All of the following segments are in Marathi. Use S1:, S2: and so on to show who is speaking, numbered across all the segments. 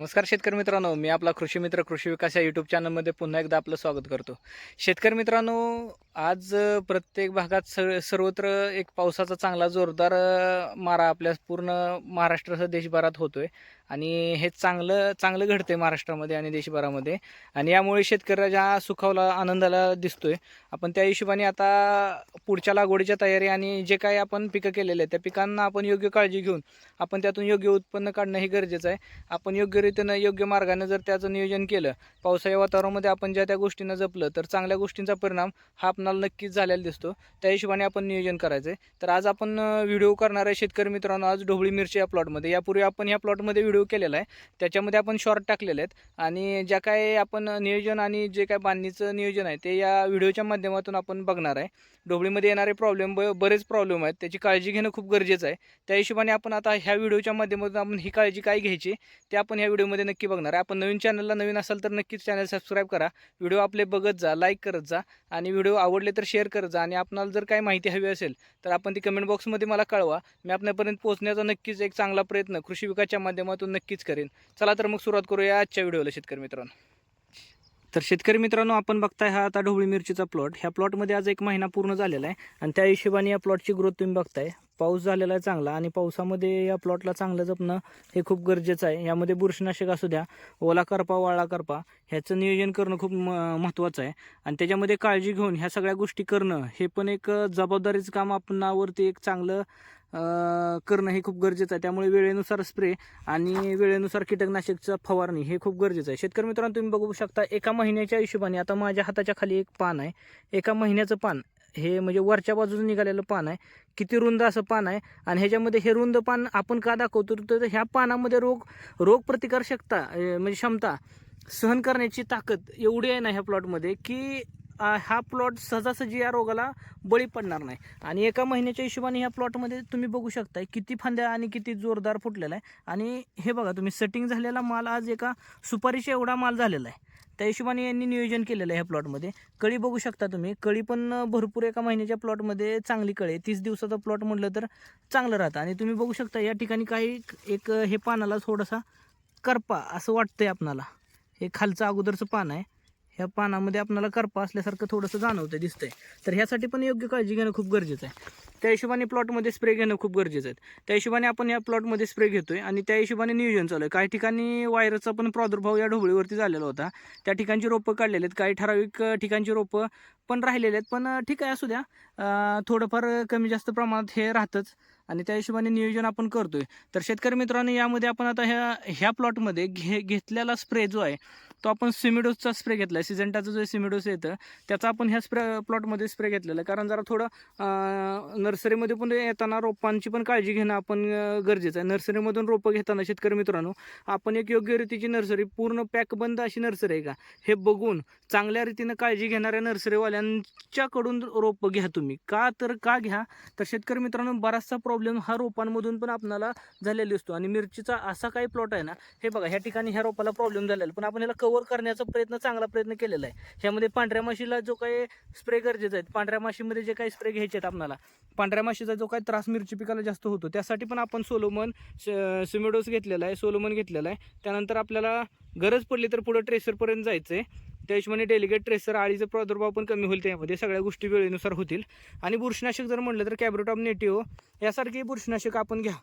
S1: नमस्कार शेतकरी मित्रांनो मी आपला कृषी मित्र कृषी विकास या यूट्यूब चॅनलमध्ये पुन्हा एकदा आपलं स्वागत करतो. शेतकरी मित्रांनो आज प्रत्येक भागात स सर्वत्र एक पावसाचा चांगला जोरदार मारा आपल्या पूर्ण महाराष्ट्रासह देशभरात होतोय. आणि हे चांगलं चांगलं घडतंय महाराष्ट्रामध्ये आणि देशभरामध्ये. आणि यामुळे शेतकऱ्याच्या सुखावला आनंदाला दिसतोय. आपण त्या हिशोबाने आता पुढच्या लागवडीच्या तयारी आणि जे काही आपण पिकं केलेले आहेत त्या पिकांना आपण योग्य काळजी घेऊन आपण त्यातून योग्य उत्पन्न काढणं हे गरजेचं आहे. आपण योग्य रीतीनं योग्य मार्गाने जर त्याचं नियोजन केलं पावसाळ्या वातावरणामध्ये आपण ज्या त्या गोष्टींना जपलं तर चांगल्या गोष्टींचा परिणाम हा आपणाला नक्कीच झालेला दिसतो. त्या हिशोबाने आपण नियोजन करायचं आहे तर आज आपण व्हिडिओ करणाऱ्या शेतकरी मित्रांनो आज ढोबळी मिरची या प्लॉटमध्ये. यापूर्वी आपण ह्या प्लॉटमध्ये व्हिडिओ केलेला आहे. त्याच्यामध्ये आपण शॉर्ट टाकलेले आहेत. आणि ज्या काय आपण नियोजन आणि जे काय बांधणीचं नियोजन आहे ते या व्हिडिओच्या माध्यमातून आपण बघणार आहे. ढोबळीमध्ये येणारे प्रॉब्लेम ब बरेच प्रॉब्लेम आहेत. त्याची काळजी घेणं खूप गरजेचं आहे. त्या हिशोबाने आपण आता ह्या व्हिडिओच्या माध्यमातून आपण ही काळजी काय घ्यायची ते आपण ह्या व्हिडिओमध्ये नक्की बघणार आहे. आपण नवीन चॅनलला नवीन असाल तर नक्कीच चॅनल सबस्क्राईब करा. व्हिडिओ आपले बघत जा लाईक करत जा आणि व्हिडिओ आवडले तर शेअर करत जा. आणि आपणाला जर काही माहिती हवी असेल तर आपण ती कमेंट बॉक्समध्ये मला कळवा. मी आपल्यापर्यंत पोहोचण्याचा नक्कीच एक चांगला प्रयत्न कृषी विकासच्या माध्यमातून नक्कीच करेन. चला तर मग सुरुवात करूया आजच्या व्हिडिओला शेतकरी मित्रांनो. तर शेतकरी मित्रांनो आपण बघताय हा आता ढोबळी मिरचीचा प्लॉट ह्या प्लॉटमध्ये आज एक महिना पूर्ण झालेला आहे. आणि त्या हिशोबाने या प्लॉटची ग्रोथ तुम्ही बघताय. पाऊस झालेला आहे चांगला आणि पावसामध्ये या प्लॉटला चांगलं जपणं हे खूप गरजेचं आहे. यामध्ये बुरशीनाशक असू द्या ओला करपा वाळा करपा ह्याचं नियोजन करणं खूप म महत्त्वाचं आहे. आणि त्याच्यामध्ये काळजी घेऊन ह्या सगळ्या गोष्टी करणं हे पण एक जबाबदारीचं काम आपणावरती एक चांगलं करणं हे खूप गरजेचं आहे. त्यामुळे वेळेनुसार स्प्रे आणि वेळेनुसार कीटकनाशकचा फवारणी हे खूप गरजेचं आहे. शेतकरी मित्रांनो तुम्ही बघू शकता एका महिन्याच्या हिशोबाने आता माझ्या हाताच्या खाली एक पान आहे. एका महिन्याचं पान हे म्हणजे वरच्या बाजूला निघालेलं पान आहे. किती रुंद असं पान आहे. आणि ह्याच्यामध्ये हे रुंद पान आपण का दाखवतो? तर ह्या पानामध्ये रोग रोगप्रतिकारशक्ता म्हणजे क्षमता सहन करण्याची ताकद एवढी आहे ना ह्या प्लॉटमध्ये की हा प्लॉट सहजासहजी या रोगाला बळी पडणार नाही. आणि एका महिन्याच्या हिशोबाने ह्या प्लॉटमध्ये तुम्ही बघू शकताय किती फांद्या आणि किती जोरदार फुटलेला आहे. आणि हे बघा तुम्ही सेटिंग झालेला माल आज एका सुपारीच्या एवढा माल झालेला आहे. त्या हिशोबाने यांनी नियोजन केलेलं आहे ह्या प्लॉटमध्ये कळी बघू शकता तुम्ही. कळी पण भरपूर एका महिन्याच्या प्लॉटमध्ये चांगली कळी आहे. तीस दिवसाचा प्लॉट म्हटलं तर चांगलं राहतं. आणि तुम्ही बघू शकता या ठिकाणी काही एक हे पानाला थोडासा करपा असं वाटतंय आपणाला. हे खालचं अगोदरचं पान आहे. ह्या पानामध्ये आपल्याला करपा असल्यासारखं थोडंसं जाणवतं दिसतंय. तर ह्यासाठी पण योग्य काळजी घेणं खूप गरजेचं आहे. त्या हिशोबाने प्लॉटमध्ये स्प्रे घेणं खूप गरजेचं आहे. त्या हिशोबाने आपण या प्लॉटमध्ये स्प्रे घेतोय आणि त्या हिशोबाने नियोजन चालू आहे. काही ठिकाणी वायरचा पण प्रादुर्भाव या ढोबळीवरती झालेला होता. त्या ठिकाणची रोपं काढलेली आहेत. काही ठराविक ठिकाणची रोपं पण राहिलेले आहेत. पण ठीक आहे असू द्या. थोडंफार कमी जास्त प्रमाणात हे राहतंच आणि त्या हिशोबाने नियोजन आपण करतोय. तर शेतकरी मित्रांनो यामध्ये आपण आता ह्या ह्या प्लॉटमध्ये घे घेतलेला स्प्रे जो आहे तो आपण सिमिडोसचा स्प्रे घेतला आहे सिजंटाचा जो सिमिडोस येतं त्याचा आपण ह्या स्प्रे प्लॉटमध्ये स्प्रे घेतलेला आहे. कारण जरा थोडं नर्सरीमध्ये पण येताना रोपांची पण काळजी घेणं आपण गरजेचं आहे. नर्सरीमधून रोपं घेताना शेतकरी मित्रांनो आपण एक योग्य रीतीची नर्सरी पूर्ण पॅकबंद अशी नर्सरी आहे का? हे बघून चांगल्या रीतीनं काळजी घेणाऱ्या नर्सरीवाल्यांच्याकडून रोपं घ्या तुम्ही. का तर का घ्या? तर शेतकरी मित्रांनो बराचसा प्रॉब्लेम हा रोपांमधून पण आपणाला झालेला असतो. आणि मिरचीचा असा काही प्लॉट आहे ना हे बघा ह्या ठिकाणी ह्या रोपाला प्रॉब्लेम झालेला आहे. पण आपण याला कव्हर करण्याचा प्रयत्न चांगला प्रयत्न केलेला आहे. ह्यामध्ये पांढऱ्या माशीला जो काही स्प्रे गरजेचा आहे पांढऱ्या माशीमध्ये जे काही स्प्रे घ्यायचे आहेत आपल्याला पांढऱ्या माशीचा जो काही त्रास मिरची पिकाला जास्त होतो त्यासाठी पण आपण सोलोमन सिमेडोस घेतलेला आहे सोलोमन घेतलेला आहे. त्यानंतर आपल्याला गरज पडली तर पुढं ट्रेसरपर्यंत जायचं आहे त्या हिशोबाने डेलिगेट ट्रेसर आळीचा प्रादुर्भाव पण कमी होईल त्यामध्ये सगळ्या गोष्टी वेळेनुसार होतील. आणि बुरशीनाशक जर म्हटलं तर कॅब्रोटॉप नेटिओ यासारखी बुरशीनाशक आपण घ्या.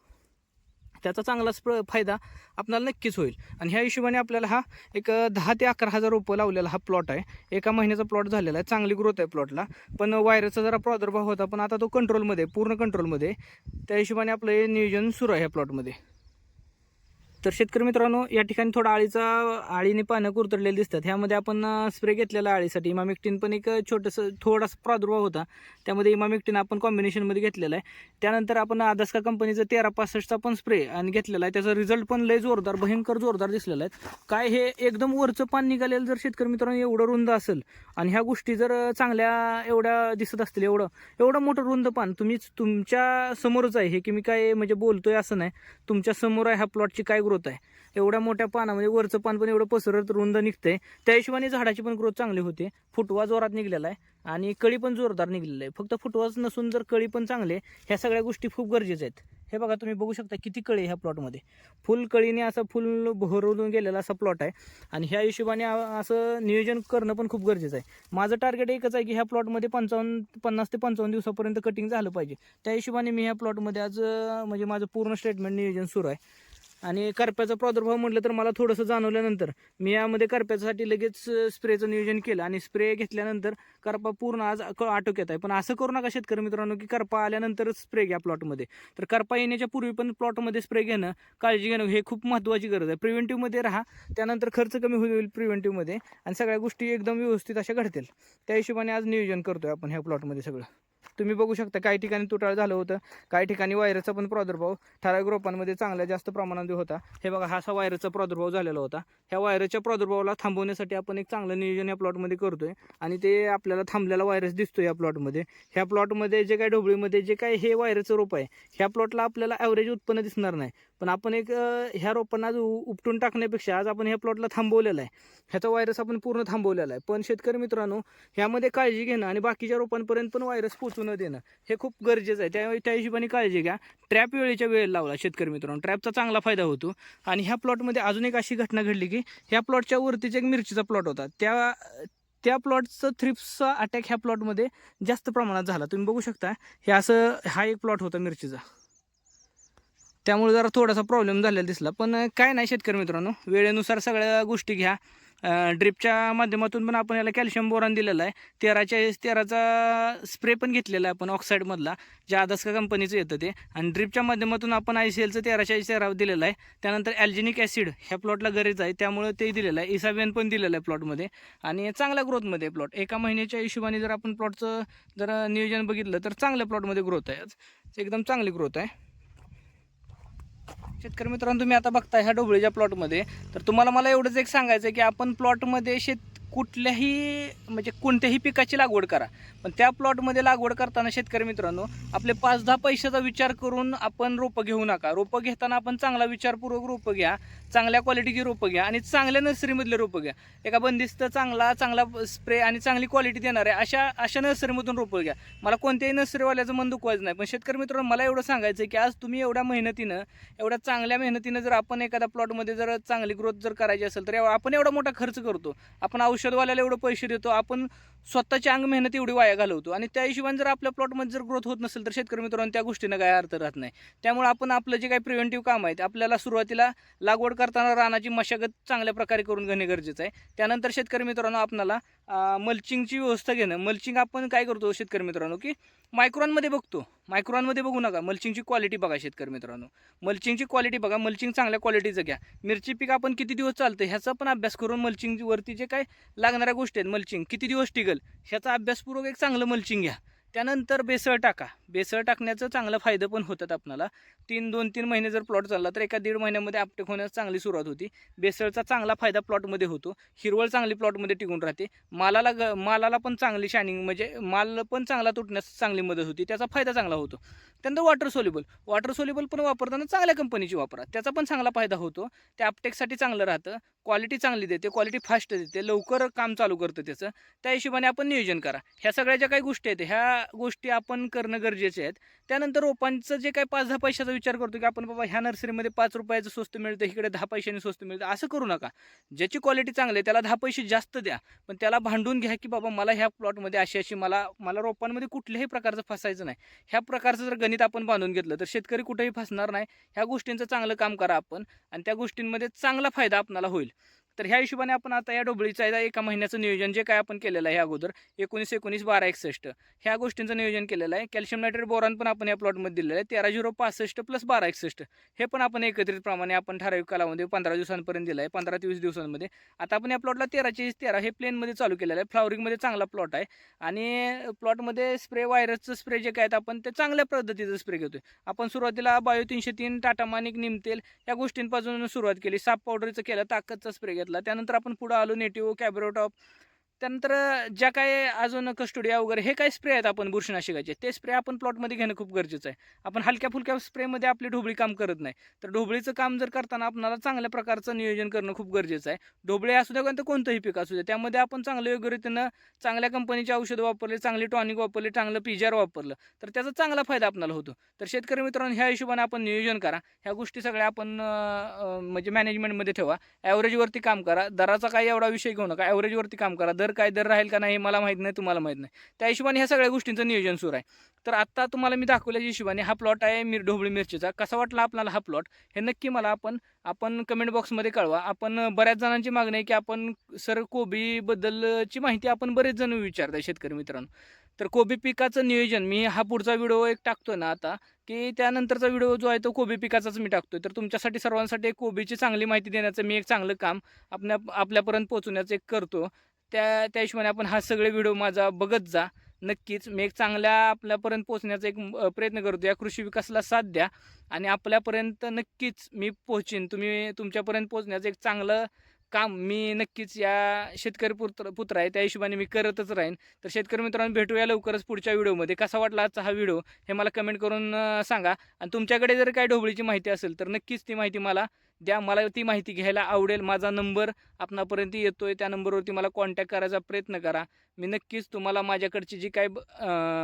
S1: त्याचा चांगलाच प्र फायदा आपल्याला नक्कीच होईल. आणि ह्या हिशोबाने आपल्याला हा एक दहा ते अकरा हजार रुपये लावलेला हा प्लॉट आहे. एका महिन्याचा प्लॉट झालेला आहे. चांगली ग्रोथ आहे प्लॉटला. पण वायरचा जरा प्रादुर्भाव होता पण आता तो कंट्रोलमध्ये पूर्ण कंट्रोलमध्ये त्या हिशोबाने आपलं हे नियोजन सुरू आहे ह्या प्लॉटमध्ये. तर शेतकरी मित्रांनो या ठिकाणी थोडा आळीचा आळीने पानं कुरतडलेली दिसतात. ह्यामध्ये आपण स्प्रे घेतलेला आळीसाठी. इमामिक्टीन पण एक छोटंसं थोडासा प्रादुर्भाव होता. त्यामध्ये इमामिक्टीन आपण कॉम्बिनेशनमध्ये घेतलेला आहे. त्यानंतर आपण आदास्का कंपनीचं तेरा पासष्टचा पण स्प्रे आणि घेतलेला आहे. त्याचा रिझल्ट पण लय जोरदार भयंकर जोरदार दिसलेला आहे. काय हे एकदम वरचं पान निघालेलं जर शेतकरी मित्रांनो एवढं रुंद असेल आणि ह्या गोष्टी जर चांगल्या एवढ्या दिसत असतील एवढं एवढं मोठं रुंद पान तुम्हीच तुमच्या समोरच आहे. हे की मी काय म्हणजे बोलतोय असं नाही. तुमच्यासमोर आहे ह्या प्लॉटची काय ग्रोथ आहे एवढ्या मोठ्या पानामध्ये म्हणजे वरचं पान पण एवढं पसरत रुंद निघतंय. त्या हिशोबाने झाडाची पण ग्रोथ चांगली होते. फुटवा जोरात निघलेला आहे. आणि कळी पण जोरदार निघलेलं आहे. फक्त फुटवाच नसून जर कळी पण चांगले ह्या सगळ्या गोष्टी खूप गरजेच्या आहेत. हे बघा तुम्ही बघू शकता किती कळी आहे ह्या प्लॉटमध्ये फुल कळीने असं फुल भरवून गेलेला असा प्लॉट आहे. आणि ह्या हिशोबाने असं नियोजन करणं पण खूप गरजेचं आहे. माझं टार्गेट एकच आहे की ह्या प्लॉटमध्ये पंचावन्न पन्नास ते पंचावन्न दिवसापर्यंत कटिंग झालं पाहिजे. त्या हिशोबाने मी ह्या प्लॉटमध्ये आज म्हणजे माझं पूर्ण स्टेटमेंट नियोजन सुरू आहे. आणि करप्याचा प्रादुर्भाव म्हटलं तर मला थोडंसं जाणवल्यानंतर मी यामध्ये करप्यासाठी लगेच स्प्रेचं नियोजन केलं आणि स्प्रे घेतल्यानंतर करपा पूर्ण आज आटोक्यात आहे. पण असं करू नका शेतकरी मित्रांनो की करपा आल्यानंतरच स्प्रे घ्या प्लॉटमध्ये. तर करपा येण्याच्या पूर्वी पण प्लॉटमध्ये स्प्रे घेणं काळजी घेणं हे खूप महत्त्वाची गरज आहे. प्रिव्हेंटिव्हमध्ये राहा त्यानंतर खर्च कमी होईल प्रिव्हेंटिव्हमध्ये आणि सगळ्या गोष्टी एकदम व्यवस्थित अशा घडतील. त्या हिशोबाने आज नियोजन करतोय आपण ह्या प्लॉटमध्ये सगळं. तुम्ही बघू शकता काही ठिकाणी तुटाळ झालं होतं काही ठिकाणी वायरचा पण प्रादुर्भाव ठराविक रोपांमध्ये चांगल्या जास्त प्रमाणात होता. हे बघा हा असा वायरचा प्रादुर्भाव झालेला होता. ह्या वायरच्या प्रादुर्भावाला थांबवण्यासाठी आपण एक चांगलं नियोजन या प्लॉटमध्ये करतोय आणि ते आपल्याला थांबलेला व्हायरस दिसतो या प्लॉटमध्ये. ह्या प्लॉटमध्ये जे काही ढोबळीमध्ये जे काही हे वायरचं रोप आहे ह्या प्लॉटला आपल्याला ॲव्हरेज उत्पन्न दिसणार नाही. पण आपण एक ह्या रोपांना आज उपटून टाकण्यापेक्षा आज आपण ह्या प्लॉटला थांबवलेला आहे. ह्याचा व्हायरस आपण पूर्ण थांबवलेला आहे. पण शेतकरी मित्रांनो ह्यामध्ये काळजी घेणं आणि बाकीच्या रोपांपर्यंत पण व्हायरस पोचून न देणं. हे खूप गरजेचं आहे. त्यावेळी त्या हिशोबाने काळजी घ्या. ट्रॅप वेळेच्या वेळेला लावला शेतकरी मित्रांनो. ट्रॅपचा चांगला फायदा होतो. आणि ह्या प्लॉटमध्ये अजून एक अशी घटना घडली की ह्या प्लॉटच्या वरतीचा एक मिरचीचा प्लॉट होता. त्या त्या प्लॉटचं थ्रिप्सचा अटॅक ह्या प्लॉटमध्ये जास्त प्रमाणात झाला. तुम्ही बघू शकता. हे असं हा एक प्लॉट होता मिरचीचा. त्यामुळे जरा थोडासा प्रॉब्लेम झालेला दिसला. पण काय नाही शेतकरी मित्रांनो. वेळेनुसार सगळ्या गोष्टी घ्या. ड्रिपच्या माध्यमातून पण आपण याला कॅल्शियम बोरान दिलेलं आहे. तेराच्या तेराचा स्प्रे पण घेतलेला आहे आपण ऑक्साईडमधला जे आदस्का कंपनीचं येतं ते. आणि ड्रिपच्या माध्यमातून आपण आय सी एलचं तेराच्या तेरा दिलेलं आहे. त्यानंतर ॲल्जेनिक ॲसिड ह्या प्लॉटला गरज आहे. त्यामुळे ते दिलेलं आहे. इसाबियन पण दिलेलं आहे प्लॉटमध्ये आणि चांगल्या ग्रोथमध्ये प्लॉट एका महिन्याच्या हिशोबाने जर आपण प्लॉटचं जर नियोजन बघितलं तर चांगल्या प्लॉटमध्ये ग्रोथ आहे आज. एकदम चांगली ग्रोथ आहे. शेतकरी मित्रांनो तुम्ही आता बघताय ह्या डोबळीच्या प्लॉटमध्ये तर तुम्हाला मला एवढंच एक सांगायचं आहे की आपण प्लॉटमध्ये शेत कुठल्याही म्हणजे कोणत्याही पिकाची लागवड करा. पण त्या प्लॉटमध्ये लागवड करताना शेतकरी मित्रांनो आपले पाच दहा पैशाचा विचार करून आपण रोपं घेऊ नका. रोपं घेताना आपण चांगला विचारपूर्वक रोपं घ्या. चांगल्या क्वालिटीची रोपं घ्या आणि चांगल्या नर्सरीमधले रोपं घ्या. एका बंदिस्त चांगला चांगला स्प्रे आणि चांगली क्वालिटी देणार आहे अशा अशा नर्सरीमधून रोपं घ्या. मला कोणत्याही नर्सरीवाल्याचं मन दुखवायचं नाही. पण शेतकरी मित्रांनो मला एवढं सांगायचं आहे की आज तुम्ही एवढ्या मेहनतीनं एवढ्या चांगल्या मेहनतीनं जर आपण एखाद्या प्लॉटमध्ये जर चांगली ग्रोथ जर करायची असेल तर आपण एवढा मोठा खर्च करतो. आपण औषधवाल्याला एवढं पैसे देतो आपण स्वतःची अंग मेहनत एवढी वाया घालवतो. आणि त्या हिशोबाने जर आपल्या प्लॉटमध्ये जर ग्रोथ होत नसेल तर शेतकरी मित्रांनो त्या गोष्टीनं काय अर्थ राहत नाही. त्यामुळे आपण आपलं जे काही प्रिव्हेंटिव्ह काम आहे ते आपल्याला सुरुवातीला लागवड करताना रानाची मशागत चांगल्या प्रकारे करून घेणे गरजेचं आहे. त्यानंतर शेतकरी मित्रांनो आपणाला मल्चिंगची व्यवस्था घेणं. मल्चिंग आपण काय करतो शेतकरी मित्रांनो की मायक्रॉनमध्ये बघतो. मायक्रॉनमध्ये बघू नका. मल्चिंगची क्वालिटी बघा शेतकरी मित्रांनो. मल्चिंगची क्वालिटी बघा. मल्चिंग चांगल्या क्वालिटीचं घ्या. मिरची पीक आपण किती दिवस चालतं ह्याचा पण अभ्यास करून मल्चिंगवरती जे काय लागणाऱ्या गोष्टी आहेत मल्चिंग किती दिवस टिकल ह्याचा अभ्यासपूर्वक एक चांगलं मल्चिंग घ्या. त्यानंतर बेसळ टाका. बेसळ टाकण्याचं चांगला फायदा पण होतात आपल्याला तीन दोन तीन महिने जर प्लॉट चालला तर एका दीड महिन्यामध्ये आपटेक होण्यास चांगली सुरुवात होती. बेसळचा चांगला फायदा प्लॉटमध्ये होतो. हिरवळ चांगली प्लॉटमध्ये टिकून राहते. मालाला ग मालाला पण चांगली शायनिंग म्हणजे माल पण चांगला तुटण्यास चांगली मदत होती. त्याचा फायदा चांगला होतो. त्यानंतर वॉटर सोल्युबल वॉटर सोल्युबल पण वापरताना चांगल्या कंपनीची वापरा. त्याचा पण चांगला फायदा होतो. ते आपटेकसाठी चांगलं राहतं. क्वालिटी चांगली देते. क्वालिटी फास्ट देते. लवकर काम चालू करतं त्याचं. त्या हिशोबाने आपण नियोजन करा. ह्या सगळ्या ज्या काही गोष्टी आहेत ह्या गोष्टी आपण करणं गरजेचे आहेत. त्यानंतर रोपांचं जे काही पाच दहा पैशाचा विचार करतो की आपण बाबा ह्या नर्सरीमध्ये पाच रुपयाचं स्वस्त मिळतं इकडे दहा पैशांनी स्वस्त मिळतं असं करू नका. ज्याची क्वालिटी चांगली आहे त्याला दहा पैसे जास्त द्या पण त्याला भांडून घ्या की बाबा मला ह्या प्लॉटमध्ये अशी अशी मला मला रोपांमध्ये कुठल्याही प्रकारचं फसायचं नाही. ह्या प्रकारचं जर गणित आपण बांधून घेतलं तर शेतकरी कुठेही फसणार नाही. ह्या गोष्टींचं चांगलं काम करा आपण आणि त्या गोष्टींमध्ये चांगला फायदा आपणाला होईल. तर ह्या हिशोबाने आपण आता या डोबळीचा एका महिन्याचं नियोजन जे काय आपण केलेलं आहे अगोदर एकोणीस एकोणीस बारा एकसष्ट. ह्या गोष्टींचं नियोजन केलेलं आहे. कॅल्शियम नायट्रेट बोरॉन पण आपण या प्लॉटमध्ये दिलेलं आहे. तेरा झिरो पासष्ट प्लस बारा एकसष्ट. हे पण आपण एकत्रितप्रमाणे आपण ठराविक कालामध्ये पंधरा दिवसांपर्यंत दिलं आहे. पंधरा ते वीस दिवसांमध्ये. आता आपण या प्लॉटला तेराचे तेरा हे प्लेनमध्ये चालू केलेलं आहे. फ्लॉवरिंगमध्ये चांगला प्लॉट आहे. आणि प्लॉटमध्ये स्प्रे व्हायरसचं स्प्रे जे काय आहेत आपण ते चांगल्या पद्धतीचं स्प्रे घेतोय. आपण सुरुवातीला बायो तीनशे तीन टाटा मानिक निमतेल या गोष्टींपासून सुरुवात केली. साप पावडरचं केलं ताकदचा स्प्रे घेतला त्यानंतर आपण पुढं आलो नेटिव्ह कॅबरोटॉप त्यानंतर ज्या काय अजून कस्टोडिया वगैरे हे काय स्प्रे आहेत आपण बुरशीनाशकाचे? ते स्प्रे आपण प्लॉटमध्ये घेणं खूप गरजेचं आहे. आपण हलक्या फुलक्या स्प्रेमध्ये आपली ढोबळी काम करत नाही. तर ढोबळीचं काम जर करताना आपणाला चांगल्या प्रकारचं नियोजन करणं खूप गरजेचं आहे. ढोबळे असू द्या कोणतं कोणतंही पीक असू द्या त्यामध्ये आपण चांगलं योग्य रीतीनं चांगल्या कंपनीचे औषधं वापरले चांगली टॉनिक वापरले चांगलं पिजार वापरलं तर त्याचा चांगला फायदा आपल्याला होतो. तर शेतकरी मित्रांनो ह्या हिशोबाने आपण नियोजन करा. ह्या गोष्टी सगळ्या आपण म्हणजे मॅनेजमेंटमध्ये ठेवा. ॲव्हरेजवरती काम करा. दराचा काही एवढा विषय घेऊ नका. ॲव्हरेजवरती काम करा. दर काय दर राहील का नाही हे मला माहीत नाही तुम्हाला माहीत नाही. त्या हिशोबाने ह्या सगळ्या गोष्टींचं नियोजन सुरू आहे. तर आत्ता तुम्हाला मी दाखवल्याच्या हिशोबाने हा प्लॉट आहे मिर ढोबळी मिरचीचा. कसा वाटला आपल्याला हा प्लॉट हे नक्की मला आपण आपण कमेंट बॉक्समध्ये कळवा. आपण बऱ्याच जणांची मागणी आहे की आपण सर कोबीबद्दलची माहिती आपण बरेच जण विचारताय शेतकरी मित्रांनो. तर कोबी पिकाचं नियोजन मी हा पुढचा व्हिडिओ एक टाकतो ना आता की त्यानंतरचा व्हिडिओ जो आहे तो कोबी पिकाचाच मी टाकतोय. तर तुमच्यासाठी सर्वांसाठी एक कोबीची चांगली माहिती देण्याचं मी एक चांगलं काम आपल्या आपल्यापर्यंत पोहोचवण्याचं एक करतो. त्या त्या हिशोबाने आपण हा सगळे व्हिडिओ माझा बघत जा. नक्कीच मी एक चांगल्या आपल्यापर्यंत पोहोचण्याचा एक प्रयत्न करतो. या कृषी विकासाला साथ द्या आणि आपल्यापर्यंत नक्कीच मी पोहोचीन. तुम्ही तुमच्यापर्यंत पोहोचण्याचं एक चांगलं काम मी नक्कीच या शेतकरी पुत्र पुत्र आहे त्या हिशोबाने मी करतच राहीन. तर शेतकरी मित्रांनो भेटूया लवकरच पुढच्या व्हिडिओमध्ये कसा वाटला आजचा हा व्हिडिओ हे मला कमेंट करून सांगा. आणि तुमच्याकडे जर काही ढोबळीची माहिती असेल तर नक्कीच ती माहिती मला द्या मला ती माहिती घ्यायला आवडेल माझा नंबर आपणापर्यंत येतो आहे त्या नंबरवरती मला कॉन्टॅक्ट करायचा प्रयत्न करा. मी नक्कीच तुम्हाला माझ्याकडची जी काय ब-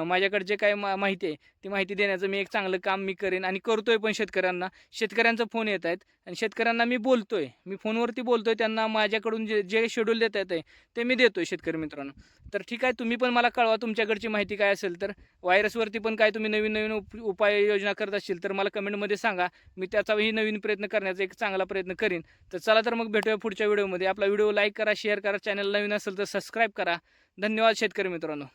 S1: माझ्याकडे जे काय मा माहिती आहे ती माहिती देण्याचं मी एक चांगलं काम मी करेन आणि करतोय पण शेतकऱ्यांना. शेतकऱ्यांचा फोन येत आहेत आणि शेतकऱ्यांना मी बोलतो आहे मी फोनवरती बोलतो आहे त्यांना माझ्याकडून जे जे शेड्यूल देता येत आहे ते मी देतो आहे शेतकरी मित्रांनो. तर ठीक आहे तुम्ही पण मला कळवा तुमच्याकडची माहिती काय असेल तर. व्हायरसवरती पण काय तुम्ही नवीन नवीन उप उपाययोजना करत असतील तर मला कमेंटमध्ये सांगा. मी त्याचाही नवीन प्रयत्न करण्याचा एक चांगला प्रयत्न करीन. तर चला तर मग भेटूया पुढच्या व्हिडिओमध्ये. आपला व्हिडिओ लाईक करा शेअर करा चॅनल नवीन असेल तर सबस्क्राईब करा. धन्यवाद शेतकरी मित्रांनो.